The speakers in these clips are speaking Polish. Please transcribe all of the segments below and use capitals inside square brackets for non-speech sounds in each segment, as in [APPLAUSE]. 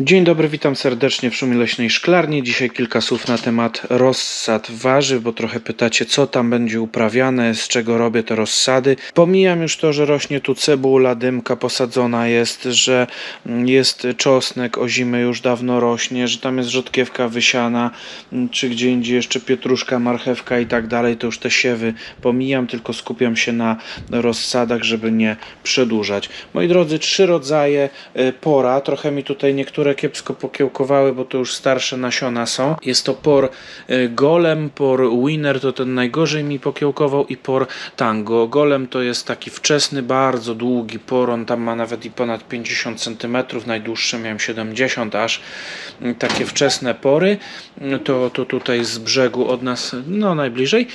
Dzień dobry, witam serdecznie w Szumie Leśnej Szklarni. Dzisiaj kilka słów na temat rozsad warzyw, bo trochę pytacie, co tam będzie uprawiane, z czego robię te rozsady. Pomijam już to, że rośnie tu cebula, dymka posadzona jest, że jest czosnek o zimę już dawno rośnie, że tam jest rzodkiewka wysiana, czy gdzie indziej jeszcze pietruszka, marchewka i tak dalej. To już te siewy pomijam, tylko skupiam się na rozsadach, żeby nie przedłużać. Moi drodzy, trzy rodzaje y, pora. Trochę mi tutaj niektóre kiepsko pokiełkowały, bo to już starsze nasiona są. Jest to por y, Golem, por Winner to ten najgorzej mi pokiełkował i por Tango. Golem to jest taki wczesny, bardzo długi por, on tam ma nawet i ponad 50 cm, najdłuższe miałem 70 aż. Takie wczesne pory, to, to tutaj z brzegu od nas, no najbliżej,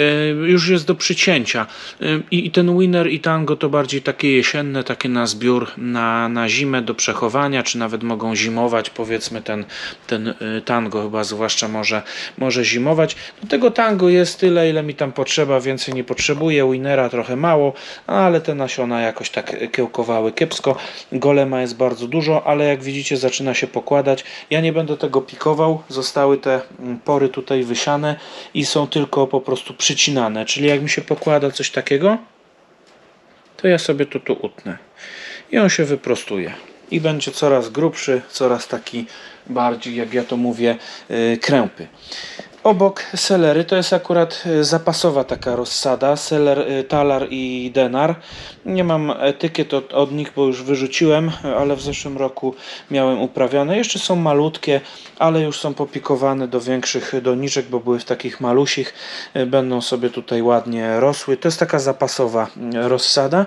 y, już jest do przycięcia. Y, I, I ten Winner i Tango to bardziej takie jesienne, takie na zbiór na, na zimę do przechowania, czy nawet mogą zimować, powiedzmy ten, ten y, Tango chyba zwłaszcza może, może zimować. Do tego Tango jest tyle, ile mi tam potrzeba, więcej nie potrzebuję, Winnera trochę mało, ale te nasiona jakoś tak kiełkowały kiepsko. Golema jest bardzo dużo, ale jak widzicie zaczyna się pokładać. Ja nie będę tego pikował, zostały te mm, pory tutaj wysiane i są tylko po prostu przycinane, czyli jak mi się pokłada coś takiego, to ja sobie to tu utnę i on się wyprostuje i będzie coraz grubszy, coraz taki bardziej, jak ja to mówię, yy, krępy. Obok selery to jest akurat y, zapasowa taka rozsada, seler, y, talar i denar. Nie mam etykiet od, od nich, bo już wyrzuciłem, ale w zeszłym roku miałem uprawione. Jeszcze są malutkie, ale już są popikowane do większych doniczek, bo były w takich malusich. Będą sobie tutaj ładnie rosły. To jest taka zapasowa y, rozsada.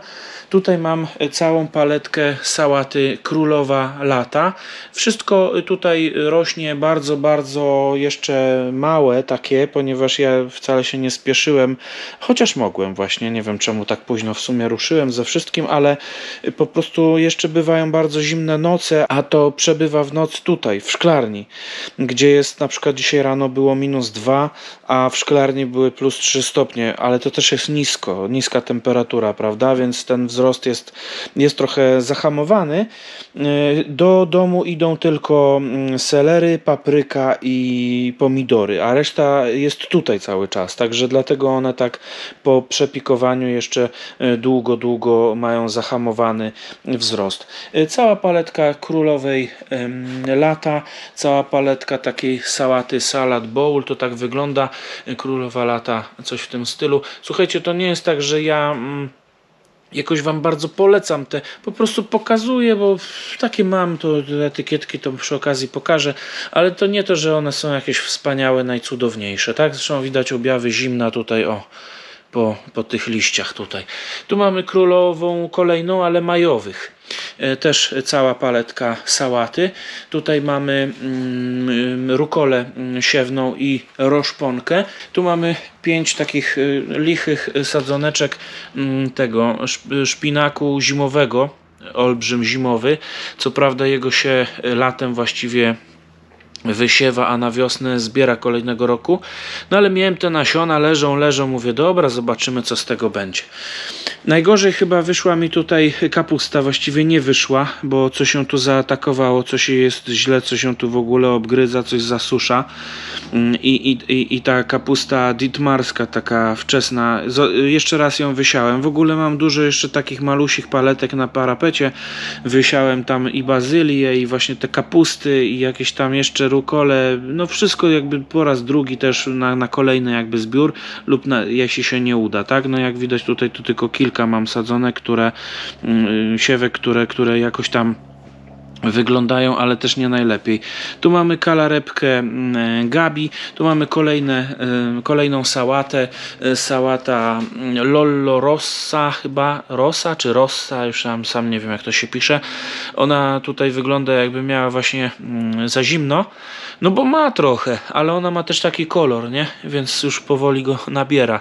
Tutaj mam całą paletkę sałaty królowa lata. Wszystko tutaj rośnie bardzo, bardzo jeszcze małe takie, ponieważ ja wcale się nie spieszyłem, chociaż mogłem właśnie, nie wiem czemu tak późno w sumie ruszyłem ze wszystkim, ale po prostu jeszcze bywają bardzo zimne noce, a to przebywa w noc tutaj, w szklarni, gdzie jest na przykład dzisiaj rano było minus 2, a w szklarni były plus 3 stopnie, ale to też jest nisko, niska temperatura, prawda, więc ten wzrost jest, jest trochę zahamowany. Y, Do domu idą tylko mm, selery, papryka i pomidory, a reszta jest tutaj cały czas, także dlatego one tak po przepikowaniu jeszcze y, długo, długo mają zahamowany wzrost. Y, Cała paletka królowej lata, cała paletka takiej sałaty salad bowl, to tak wygląda. Y, Królowa lata, coś w tym stylu. Słuchajcie, to nie jest tak, że ja... Mm, jakoś Wam bardzo polecam te, po prostu pokazuję, bo takie mam, to etykietki to przy okazji pokażę, ale to nie to, że one są jakieś wspaniałe, najcudowniejsze, tak? Zresztą widać objawy zimna tutaj, o, po, po tych liściach tutaj. Tu mamy królową kolejną, ale majowych. E, Też cała paletka sałaty. Tutaj mamy mm, rukolę mm, siewną i roszponkę. Tu mamy pięć takich y, lichych sadzoneczek mm, tego szp- szpinaku zimowego. Olbrzym zimowy. Co prawda jego się latem właściwie wysiewa, a na wiosnę zbiera kolejnego roku. No ale miałem te nasiona, leżą, leżą, mówię, dobra, zobaczymy co z tego będzie. Najgorzej chyba wyszła mi tutaj kapusta, właściwie nie wyszła, bo coś ją tu zaatakowało, coś jest źle, coś ją tu w ogóle obgryza, coś zasusza. Mm, I, i, i, ta kapusta ditmarska, taka wczesna, jeszcze raz ją wysiałem. W ogóle mam dużo jeszcze takich malusich paletek na parapecie. Wysiałem tam i bazylię, i właśnie te kapusty, i jakieś tam jeszcze rukole. No wszystko jakby po raz drugi też na, na kolejny jakby zbiór, lub na, jeśli się nie uda, tak? No jak widać tutaj tu tylko kilka mam sadzone, które mm, siewek, które, które jakoś tam wyglądają, ale też nie najlepiej. Tu mamy kalarepkę mm, Gabi, tu mamy kolejne, y, kolejną sałatę, y, sałata mm, Lollo Rossa chyba, Rossa czy Rossa, już sam, sam nie wiem jak to się pisze. Ona tutaj wygląda jakby miała właśnie mm, za zimno, no bo ma trochę, ale ona ma też taki kolor, nie? Więc już powoli go nabiera.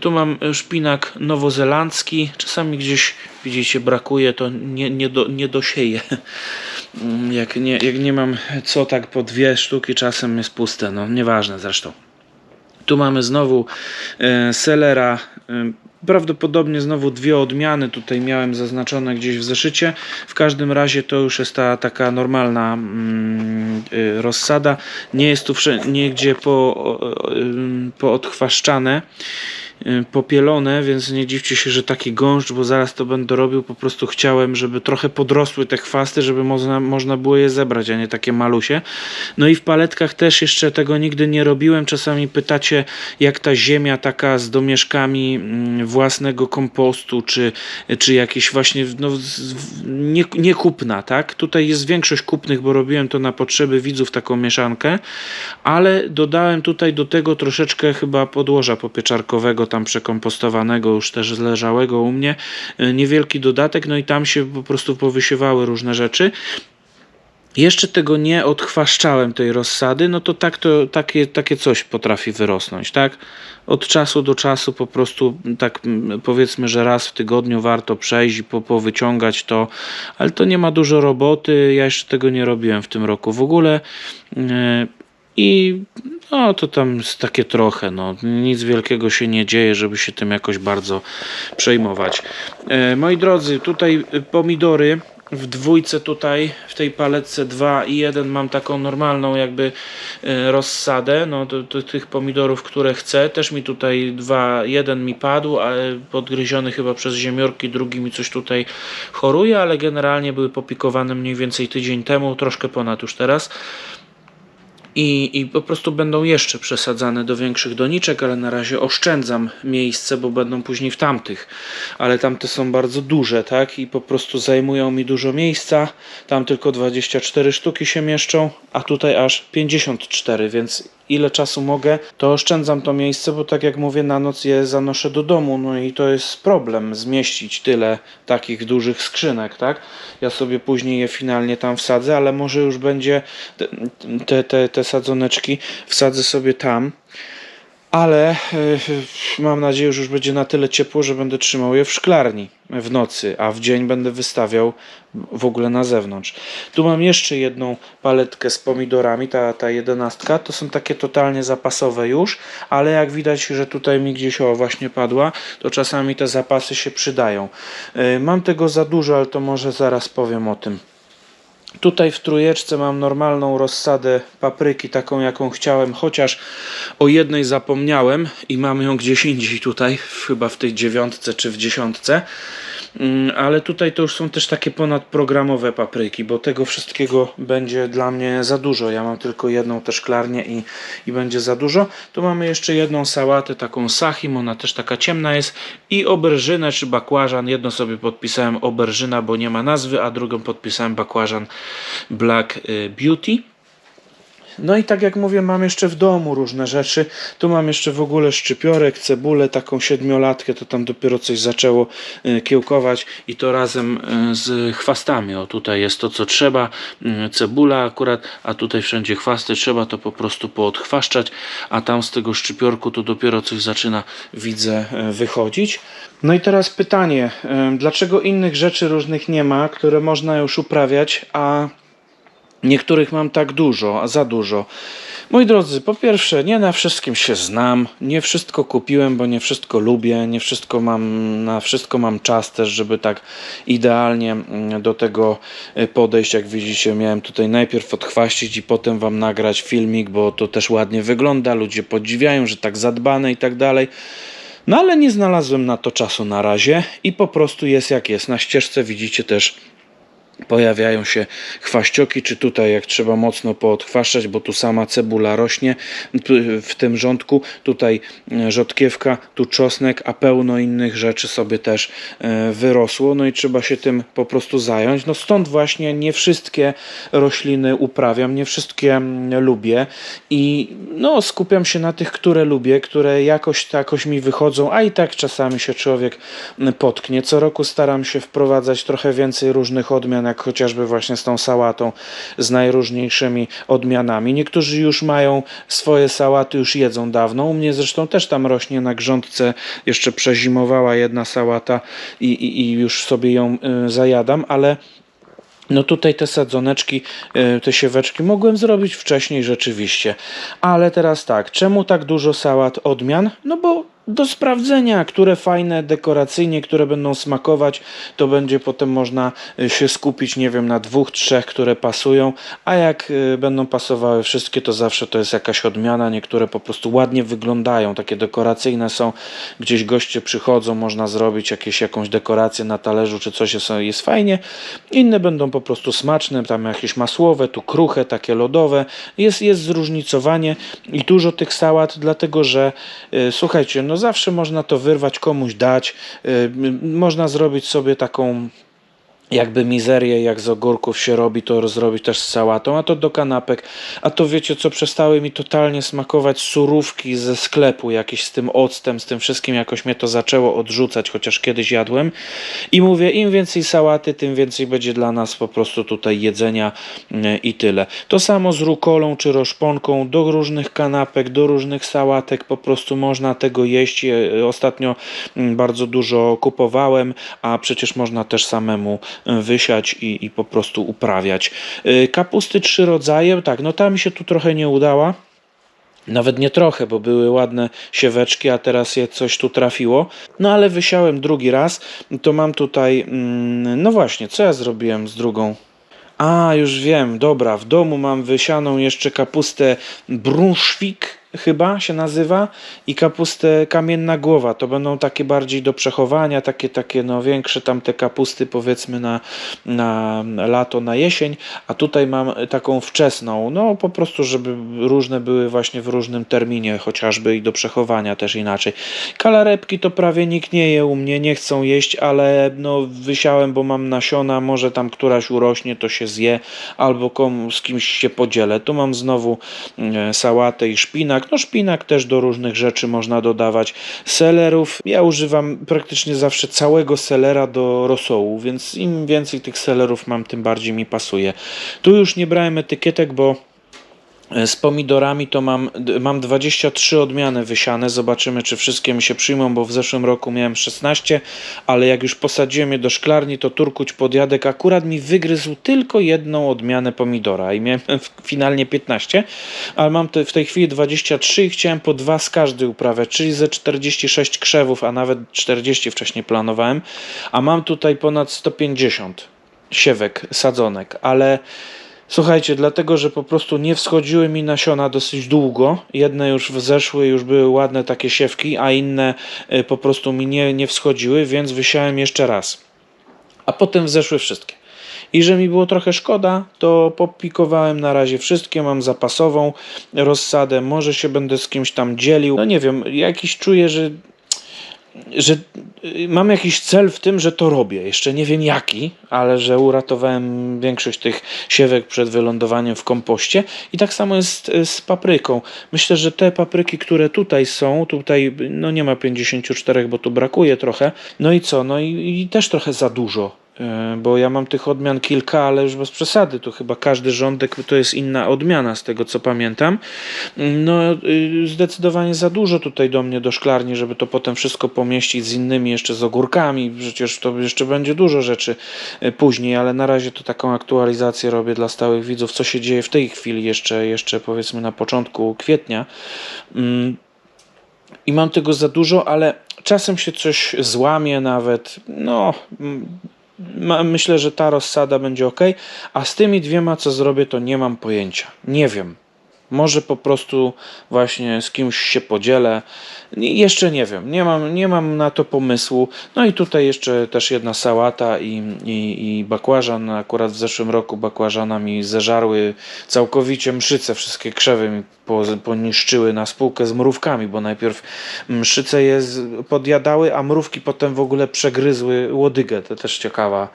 Tu mam szpinak nowozelandzki, czasami gdzieś widzicie brakuje, to nie, nie, do, nie dosieję. Mm, Jak nie, jak nie mam co tak po dwie sztuki, czasem jest puste, no nieważne zresztą. Tu mamy znowu e, selera, e, Prawdopodobnie znowu dwie odmiany tutaj miałem zaznaczone gdzieś w zeszycie. W każdym razie to już jest ta taka normalna mm, y, rozsada. Nie jest tu nigdzie po, o, ym, poodchwaszczane, y, popielone, więc nie dziwcie się, że taki gąszcz, bo zaraz to będę robił. Po prostu chciałem, żeby trochę podrosły te chwasty, żeby można, można było je zebrać, a nie takie malusie. No i w paletkach też jeszcze tego nigdy nie robiłem. Czasami pytacie, jak ta ziemia taka z domieszkami mm, własnego kompostu, czy, czy jakieś właśnie no, z- nie, niekupna, tak? Tutaj jest większość kupnych, bo robiłem to na potrzeby widzów taką mieszankę, ale dodałem tutaj do tego troszeczkę chyba podłoża popieczarkowego, tam przekompostowanego, już też leżałego u mnie, y, niewielki dodatek, no i tam się po prostu powysiewały różne rzeczy. Jeszcze tego nie odchwaszczałem tej rozsady, no to tak to takie, takie coś potrafi wyrosnąć, tak? Od czasu do czasu po prostu tak mm, powiedzmy, że raz w tygodniu warto przejść i po, powyciągać to, ale to nie ma dużo roboty, ja jeszcze tego nie robiłem w tym roku w ogóle. Yy, I no to tam jest takie trochę, no nic wielkiego się nie dzieje, żeby się tym jakoś bardzo przejmować. E, moi drodzy, tutaj y, pomidory w dwójce tutaj, w tej paletce 2 i 1 mam taką normalną jakby e, rozsadę, no to, to tych pomidorów, które chcę, też mi tutaj dwa, jeden mi padł, ale podgryziony chyba przez ziemiorki, drugi mi coś tutaj choruje, ale generalnie były popikowane mniej więcej tydzień temu, troszkę ponad już teraz. I, I po prostu będą jeszcze przesadzane do większych doniczek, ale na razie oszczędzam miejsce, bo będą później w tamtych. Ale tamte są bardzo duże, tak? I po prostu zajmują mi dużo miejsca. Tam tylko 24 sztuki się mieszczą, a tutaj aż 54, więc ile czasu mogę, to oszczędzam to miejsce, bo tak jak mówię, na noc je zanoszę do domu, no i to jest problem zmieścić tyle takich dużych skrzynek, tak? Ja sobie później je finalnie tam wsadzę, ale może już będzie te, te, te, sadzoneczki wsadzę sobie tam. Ale yy, mam nadzieję, że już będzie na tyle ciepło, że będę trzymał je w szklarni w nocy, a w dzień będę wystawiał w ogóle na zewnątrz. Tu mam jeszcze jedną paletkę z pomidorami, ta, ta jedenastka. To są takie totalnie zapasowe już, ale jak widać, że tutaj mi gdzieś o właśnie padła, to czasami te zapasy się przydają. Yy, mam tego za dużo, ale to może zaraz powiem o tym. Tutaj w trójeczce mam normalną rozsadę papryki, taką jaką chciałem, chociaż o jednej zapomniałem i mam ją gdzieś indziej tutaj, chyba w tej dziewiątce czy w dziesiątce. Mm, Ale tutaj to już są też takie ponadprogramowe papryki, bo tego wszystkiego będzie dla mnie za dużo. Ja mam tylko jedną też szklarnię i, i będzie za dużo. Tu mamy jeszcze jedną sałatę, taką sachim, ona też taka ciemna jest i oberżynę czy bakłażan. Jedno sobie podpisałem oberżyna, bo nie ma nazwy, a drugą podpisałem bakłażan Black y, Beauty. No i tak jak mówię, mam jeszcze w domu różne rzeczy. Tu mam jeszcze w ogóle szczypiorek, cebulę, taką siedmiolatkę, to tam dopiero coś zaczęło y, kiełkować i to razem y, z chwastami. O, tutaj jest to, co trzeba. Y, Cebula akurat, a tutaj wszędzie chwasty. Trzeba to po prostu poodchwaszczać, a tam z tego szczypiorku to dopiero coś zaczyna, widzę, y, wychodzić. No i teraz pytanie, dlaczego innych rzeczy różnych nie ma, które można już uprawiać, a Niektórych mam tak dużo, a za dużo. Moi drodzy, po pierwsze, nie na wszystkim się znam, nie wszystko kupiłem, bo nie wszystko lubię, nie wszystko mam, na wszystko mam czas też, żeby tak idealnie mm, do tego y, podejść. Jak widzicie, miałem tutaj najpierw odchwaścić i potem wam nagrać filmik, bo to też ładnie wygląda, ludzie podziwiają, że tak zadbane i tak dalej. No ale nie znalazłem na to czasu na razie i po prostu jest jak jest. Na ścieżce widzicie też pojawiają się chwaścioki, czy tutaj jak trzeba mocno poodchwaszczać, bo tu sama cebula rośnie w tym rządku, tutaj e, rzodkiewka, tu czosnek, a pełno innych rzeczy sobie też e, wyrosło, no i trzeba się tym po prostu zająć. No stąd właśnie nie wszystkie rośliny uprawiam, nie wszystkie mm, lubię i no skupiam się na tych, które lubię, które jakoś, jakoś mi wychodzą, a i tak czasami się człowiek mm, potknie. Co roku staram się wprowadzać trochę więcej różnych odmian, jak chociażby właśnie z tą sałatą z najróżniejszymi odmianami. Niektórzy już mają swoje sałaty, już jedzą dawno. U mnie zresztą też tam rośnie na grządce, jeszcze przezimowała jedna sałata i, i, i już sobie ją y, zajadam, ale no tutaj te sadzoneczki, y, te sieweczki mogłem zrobić wcześniej rzeczywiście. Ale teraz tak, czemu tak dużo sałat odmian? No bo do sprawdzenia, które fajne dekoracyjnie, które będą smakować, to będzie potem można y, się skupić, nie wiem, na dwóch, trzech, które pasują, a jak y, będą pasowały wszystkie, to zawsze to jest jakaś odmiana, niektóre po prostu ładnie wyglądają, takie dekoracyjne są, gdzieś goście przychodzą, można zrobić jakieś, jakąś dekorację na talerzu, czy coś jest, jest fajnie, inne będą po prostu smaczne, tam jakieś masłowe, tu kruche, takie lodowe, jest, jest zróżnicowanie i dużo tych sałat, dlatego że y, słuchajcie, no zawsze można to wyrwać, komuś dać, y, można zrobić sobie taką jakby mizerię, jak z ogórków się robi, to zrobić też z sałatą, a to do kanapek. A to wiecie co, przestały mi totalnie smakować surówki ze sklepu, jakieś z tym octem, z tym wszystkim, jakoś mnie to zaczęło odrzucać, chociaż kiedyś jadłem. I mówię, im więcej sałaty, tym więcej będzie dla nas po prostu tutaj jedzenia mm, i tyle. To samo z rukolą czy roszponką, do różnych kanapek, do różnych sałatek, po prostu można tego jeść. Ostatnio mm, bardzo dużo kupowałem, a przecież można też samemu wysiać i, i po prostu uprawiać. E, Kapusty trzy rodzaje, tak, no ta mi się tu trochę nie udała. Nawet nie trochę, bo były ładne sieweczki, a teraz je coś tu trafiło. No ale wysiałem drugi raz, to mam tutaj, mm, no właśnie, co ja zrobiłem z drugą? A, już wiem, dobra, w domu mam wysianą jeszcze kapustę bruszwik, chyba się nazywa, i kapustę kamienna głowa. To będą takie bardziej do przechowania, takie, takie no większe tam te kapusty powiedzmy na, na lato, na jesień, a tutaj mam taką wczesną, no po prostu, żeby różne były właśnie w różnym terminie, chociażby i do przechowania też inaczej. Kalarepki to prawie nikt nie je u mnie, nie chcą jeść, ale no wysiałem, bo mam nasiona, może tam któraś urośnie, to się zje, albo z kimś się podzielę. Tu mam znowu e, sałatę i szpinak. No szpinak też do różnych rzeczy można dodawać. Selerów, ja używam praktycznie zawsze całego selera do rosołu, więc im więcej tych selerów mam, tym bardziej mi pasuje. Tu już nie brałem etykietek, bo z pomidorami to mam, mam 23 odmiany wysiane. Zobaczymy, czy wszystkie mi się przyjmą, bo w zeszłym roku miałem 16, ale jak już posadziłem je do szklarni, to turkuć podjadek akurat mi wygryzł tylko jedną odmianę pomidora i miałem finalnie 15, ale mam te, w tej chwili 23 i chciałem po dwa z każdej uprawiać, czyli ze 46 krzewów, a nawet 40 wcześniej planowałem, a mam tutaj ponad 150 siewek, sadzonek, ale Słuchajcie, dlatego, że po prostu nie wschodziły mi nasiona dosyć długo. Jedne już wzeszły, już były ładne takie siewki, a inne y, po prostu mi nie, nie wschodziły, więc wysiałem jeszcze raz. A potem wzeszły wszystkie. I że mi było trochę szkoda, to popikowałem na razie wszystkie, mam zapasową rozsadę, może się będę z kimś tam dzielił. No nie wiem, jakiś czuję, że że y, mam jakiś cel w tym, że to robię. Jeszcze nie wiem jaki, ale że uratowałem większość tych siewek przed wylądowaniem w kompoście. I tak samo jest y, z papryką. Myślę, że te papryki, które tutaj są, tutaj no nie ma 54, bo tu brakuje trochę. No i co? No i, i też trochę za dużo. E, Bo ja mam tych odmian kilka, ale już bez przesady. Tu chyba każdy rządek to jest inna odmiana, z tego co pamiętam. No, y, zdecydowanie za dużo tutaj do mnie do szklarni, żeby to potem wszystko pomieścić z innymi, jeszcze z ogórkami. Przecież to jeszcze będzie dużo rzeczy y, później, ale na razie to taką aktualizację robię dla stałych widzów, co się dzieje w tej chwili, jeszcze, jeszcze powiedzmy na początku kwietnia. Mm, i mam tego za dużo, ale czasem się coś złamie nawet. No, mm, myślę, że ta rozsada będzie ok, a z tymi dwiema, co zrobię, to nie mam pojęcia. Nie wiem. Może po prostu właśnie z kimś się podzielę. Jeszcze nie wiem, nie mam, nie mam na to pomysłu. No i tutaj jeszcze też jedna sałata i, i, i bakłażan. Akurat w zeszłym roku bakłażana mi zeżarły całkowicie mszyce, wszystkie krzewy mi po, poniszczyły na spółkę z mrówkami, bo najpierw mszyce je podjadały, a mrówki potem w ogóle przegryzły łodygę. To też ciekawa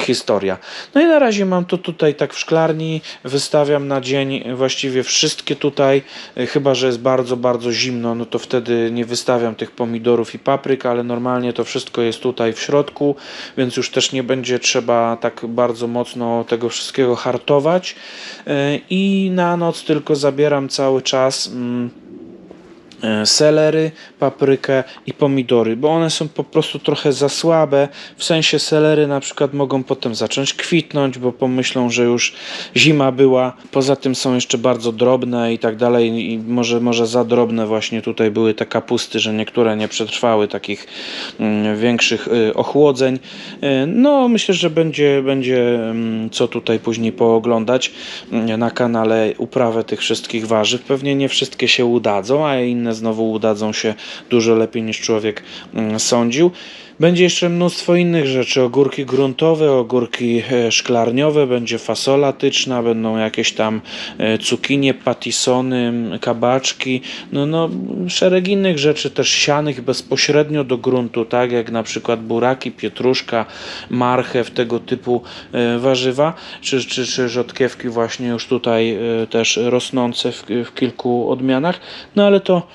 historia. No i na razie mam to tutaj tak w szklarni, wystawiam na dzień właściwie wszystkie tutaj, y, chyba że jest bardzo, bardzo zimno, no to wtedy nie wystawiam tych pomidorów i papryk, ale normalnie to wszystko jest tutaj w środku, więc już też nie będzie trzeba tak bardzo mocno tego wszystkiego hartować. Y, i na noc tylko zabieram cały czas mm, e, selery, paprykę i pomidory, bo one są po prostu trochę za słabe. W sensie selery na przykład mogą potem zacząć kwitnąć, bo pomyślą, że już zima była. Poza tym są jeszcze bardzo drobne i tak dalej i może, może za drobne właśnie tutaj były te kapusty, że niektóre nie przetrwały takich mm, większych y, ochłodzeń. Y, No myślę, że będzie, będzie mm, co tutaj później pooglądać mm, na kanale uprawę tych wszystkich warzyw. Pewnie nie wszystkie się udadzą, a inne znowu udadzą się dużo lepiej niż człowiek mm, sądził. Będzie jeszcze mnóstwo innych rzeczy, ogórki gruntowe, ogórki e, szklarniowe, będzie fasola tyczna, będą jakieś tam e, cukinie, patisony, kabaczki, no, no szereg innych rzeczy też sianych bezpośrednio do gruntu, tak jak na przykład buraki, pietruszka, marchew, tego typu e, warzywa, czy, czy, czy rzodkiewki właśnie już tutaj też rosnące w, w kilku odmianach, no ale to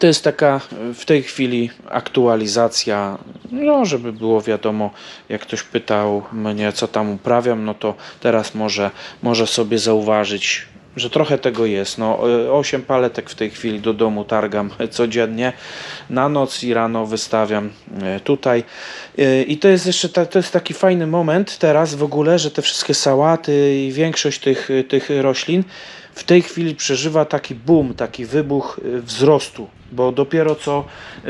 to jest taka e, w tej chwili aktualizacja, no żeby było wiadomo, jak ktoś pytał mnie, co tam uprawiam, no to teraz może, może sobie zauważyć, że trochę tego jest. No, 8 paletek w tej chwili do domu targam [LAUGHS] codziennie, na noc i rano wystawiam e, tutaj. E, I to jest jeszcze ta, to jest taki fajny moment teraz w ogóle, że te wszystkie sałaty i większość tych, tych roślin w tej chwili przeżywa taki boom, taki wybuch y, wzrostu, bo dopiero co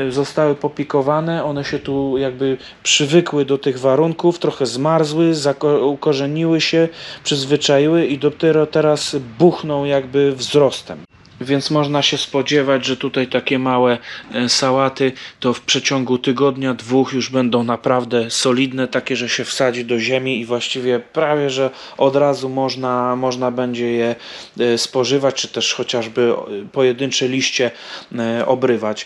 zostały popikowane, one się tu jakby przywykły do tych warunków, trochę zmarzły, ukorzeniły się, przyzwyczaiły i dopiero teraz buchną jakby wzrostem. Więc można się spodziewać, że tutaj takie małe e, sałaty to w przeciągu tygodnia, dwóch już będą naprawdę solidne, takie, że się wsadzi do ziemi i właściwie prawie, że od razu można, można będzie je e, spożywać, czy też chociażby e, pojedyncze liście obrywać.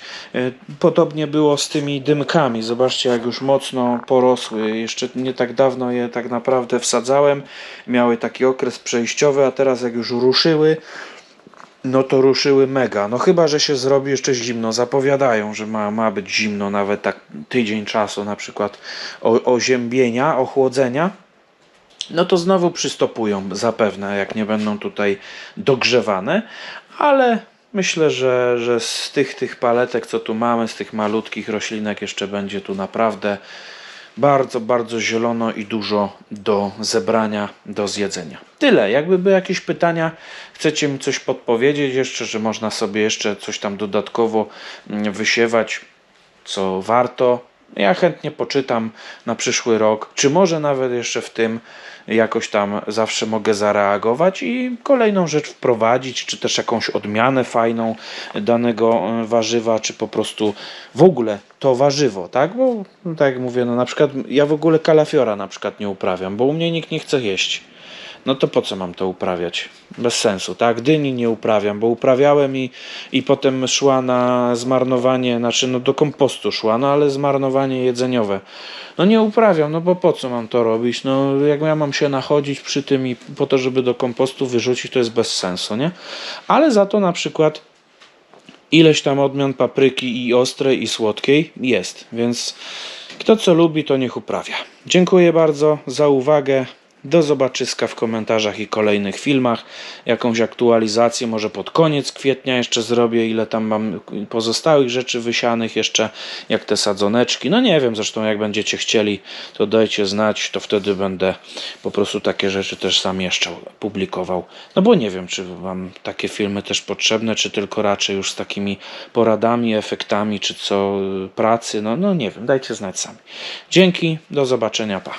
Podobnie było z tymi dymkami. Zobaczcie, jak już mocno porosły. Jeszcze nie tak dawno je tak naprawdę wsadzałem. Miały taki okres przejściowy, a teraz jak już ruszyły, no to ruszyły mega. No chyba, że się zrobi jeszcze zimno. Zapowiadają, że ma, ma być zimno nawet tak tydzień czasu na przykład o, oziębienia, ochłodzenia. No to znowu przystopują zapewne, jak nie będą tutaj dogrzewane, ale myślę, że, że z tych, tych paletek, co tu mamy, z tych malutkich roślinek jeszcze będzie tu naprawdę bardzo, bardzo zielono i dużo do zebrania, do zjedzenia. Tyle. Jakby były jakieś pytania, chcecie mi coś podpowiedzieć jeszcze, że można sobie jeszcze coś tam dodatkowo mm, wysiewać, co warto. Ja chętnie poczytam na przyszły rok, czy może nawet jeszcze w tym jakoś tam zawsze mogę zareagować i kolejną rzecz wprowadzić, czy też jakąś odmianę fajną danego e, warzywa, czy po prostu w ogóle to warzywo, tak? Bo no, tak jak mówię, no na przykład ja w ogóle kalafiora na przykład nie uprawiam, bo u mnie nikt nie chce jeść. No to po co mam to uprawiać? Bez sensu, tak? Dyni nie uprawiam, bo uprawiałem i, i potem szła na zmarnowanie, znaczy no do kompostu szła, no ale zmarnowanie jedzeniowe. No nie uprawiam, no bo po co mam to robić? No jak ja mam się nachodzić przy tym i po to, żeby do kompostu wyrzucić, to jest bez sensu, nie? Ale za to na przykład ileś tam odmian papryki i ostrej i słodkiej jest, więc kto co lubi, to niech uprawia. Dziękuję bardzo za uwagę. Do zobaczyska w komentarzach i kolejnych filmach. Jakąś aktualizację może pod koniec kwietnia jeszcze zrobię, ile tam mam pozostałych rzeczy wysianych jeszcze, jak te sadzoneczki. No nie wiem, zresztą jak będziecie chcieli, to dajcie znać, to wtedy będę po prostu takie rzeczy też zamieszczał, publikował. No bo nie wiem, czy wam takie filmy też potrzebne, czy tylko raczej już z takimi poradami, efektami, czy co pracy. No, no nie wiem, dajcie znać sami. Dzięki, do zobaczenia, pa.